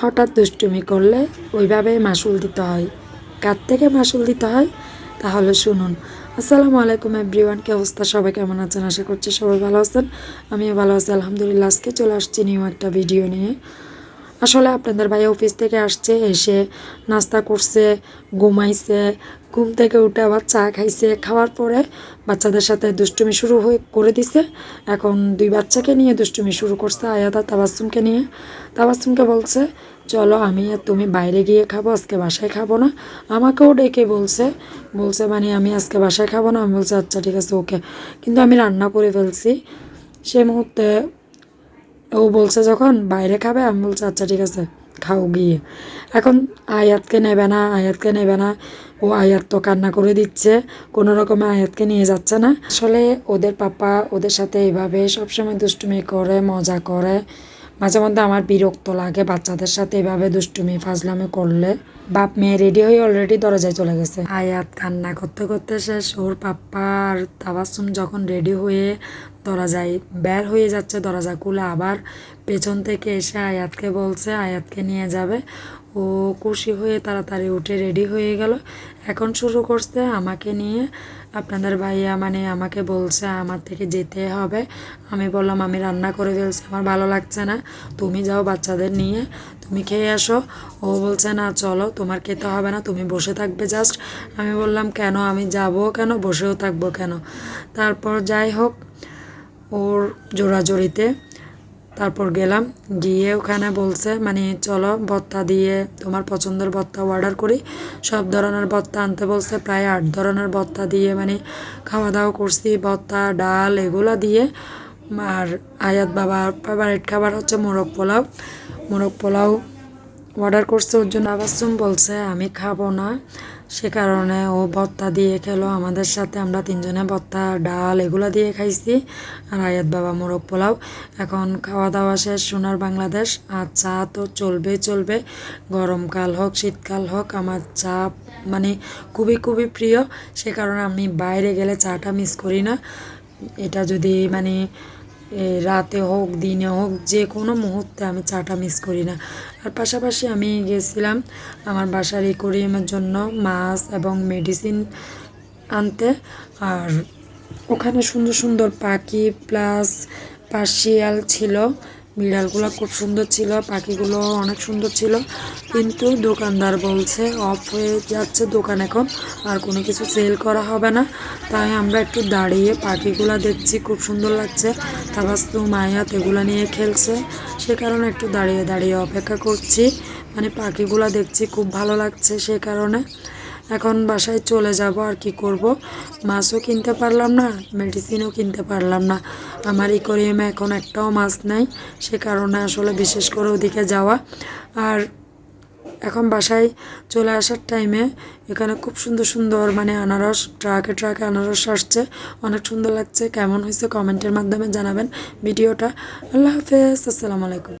হঠাৎ দুষ্টুমি করলে ওইভাবে মাসুল দিতে হয়। কার থেকে মাসুল দিতে হয়? তাহলে শুনুন। আসসালামু আলাইকুম, এভরিওয়ান। কি অবস্থা? সবাই কেমন আছেন? আশা করছি সবাই ভালো আছেন। আমিও ভালো আছি, আলহামদুলিল্লাহ। আজকে চলে আসছি নিউ একটা ভিডিও নিয়ে। আসলে আপনাদের ভাই অফিস থেকে আসছে, এসে নাস্তা করছে, ঘুমাইছে, ঘুম থেকে উঠে আবার চা খাইছে। খাওয়ার পরে বাচ্চাদের সাথে দুষ্টুমি শুরু হয়ে করে দিছে। এখন দুই বাচ্চাকে নিয়ে দুষ্টুমি শুরু করছে আর তাবাসুমকে নিয়ে। তাবাসুমকে বলছে, চলো আমি আর তুমি বাইরে গিয়ে খাব, আজকে বাসায় খাব না। আমাকেও ডেকে বলছে বলছে মানে আমি আজকে বাসায় খাব না। আমি বলছি আচ্ছা ঠিক আছে, ওকে। কিন্তু আমি রান্না করে ফেলছি। সে মুহূর্তে ও বলছে যখন, বাইরে খাবে? আমি বলছি আচ্ছা ঠিক আছে, খাও গিয়ে। এখন আয়াতকে নেবে না, আয়াতকে নেবে না। ও আয়াত তো কান্না করে দিচ্ছে, কোনো রকমে আয়াতকে নিয়ে যাচ্ছে না। আসলে ওদের পাপা ওদের সাথে এইভাবে সবসময় দুষ্টুমি করে, মজা করে। মাঝে মধ্যে আমার বিরক্ত লাগে বাচ্চাদের সাথে এভাবে দুষ্টুমি, ফাজলামি করলে। বাপ মেয়ে রেডি হয়ে অলরেডি দরজায় চলে গেছে। আয়াত কান্না করতে করতে শেষ, ওর পাপ্পা আর তাবাসুম যখন রেডি হয়ে দরজায় বের হয়ে যাচ্ছে, দরজা খুলে আবার পেছন থেকে এসে আয়াতকে বলছে, আয়াতকে নিয়ে যাবে। ও খুশি হয়ে তাড়াতাড়ি উঠে রেডি হয়ে গেল। এখন শুরু করছে আমাকে নিয়ে। আপনাদের ভাইয়া মানে আমাকে বলছে, আমার থেকে যেতে হবে। আমি বললাম, আমি রান্না করে ফেলছি, আমার ভালো লাগছে না। তুমি যাও বাচ্চাদের নিয়ে, তুমি খেয়ে আসো। ও বলছে, না, চলো, তোমার খেতে হবে না, তুমি বসে থাকবে জাস্ট আমি বললাম, কেন? আমি যাব কেন? বসেও থাকব কেন? তারপর যাই হোক ওর জোড়াজোড়িতে। তারপর গেলাম, গিয়ে ওখানে বলছে মানে চলো ভত্তা দিয়ে তোমার পছন্দের ভত্তা অর্ডার করি। সব ধরনের ভত্তা আনতে বলছে, প্রায় আট ধরনের ভত্তা দিয়ে মানে খাওয়া দাওয়া করছি ভত্তা ডাল এগুলো দিয়ে। আর আয়াত বাবার ফেভারিট খাবার হচ্ছে মোরগ পোলাও। মোরগ পোলাও অর্ডার করছে, ওর জন্য আবাসুম বলছে, আমি খাব না। সে কারণে ও ভত্তা দিয়ে খেলো। আমাদের সাথে আমরা তিনজনে ভত্তা ডাল এগুলো দিয়ে খাইছি। আর আয়াত বাবা মোরগ পোলাও। এখন খাওয়া দাওয়া শেষ, সোনার বাংলাদেশ। আর চা তো চলবে চলবে। গরমকাল হোক, শীতকাল হোক, আমার চা মানে খুবই খুবই প্রিয়। সে কারণে আমি বাইরে গেলে চাটা মিস করি না। এটা যদি মানে রাতে হোক, দিনে হোক, যে কোনো মুহূর্তে আমি চাটা মিস করি না। আর পাশাপাশি আমি গেছিলাম আমার বাসার ইকোরিয়ামের জন্য মাছ এবং মেডিসিন আনতে। আর ওখানে সুন্দর সুন্দর পাখি প্লাস পার্শিয়াল ছিল। বিড়ালগুলো খুব সুন্দর ছিল, পাখিগুলো অনেক সুন্দর ছিল। কিন্তু দোকানদার বলছে অফ হয়ে যাচ্ছে দোকান এখন, আর কোনো কিছু সেল করা হবে না। তাই আমরা একটু দাঁড়িয়ে পাখিগুলো দেখছি, খুব সুন্দর লাগছে। তারপর তাবাস্তু মায়াত এগুলো নিয়ে খেলছে। সে কারণে একটু দাঁড়িয়ে দাঁড়িয়ে অপেক্ষা করছি। মানে পাখিগুলো দেখছি, খুব ভালো লাগছে সে কারণে। এখন বাসায় চলে যাব, আর কি করব? মাছও কিনতে পারলাম না মেডিসিনও কিনতে পারলাম না। আমার ইকোরিয়ামে এখন একটাও মাছ নাই, সে কারণে আসলে বিশেষ করে ওদিকে যাওয়া। আর এখন বাসায় চলে আসার টাইমে এখানে খুব সুন্দর সুন্দর মানে আনারস ট্রাকে ট্রাকে আনারস আসছে। অনেক সুন্দর লাগছে। কেমন হয়েছে কমেন্টের মাধ্যমে জানাবেন ভিডিওটা। আল্লাহ হাফেজ, আসসালামু আলাইকুম।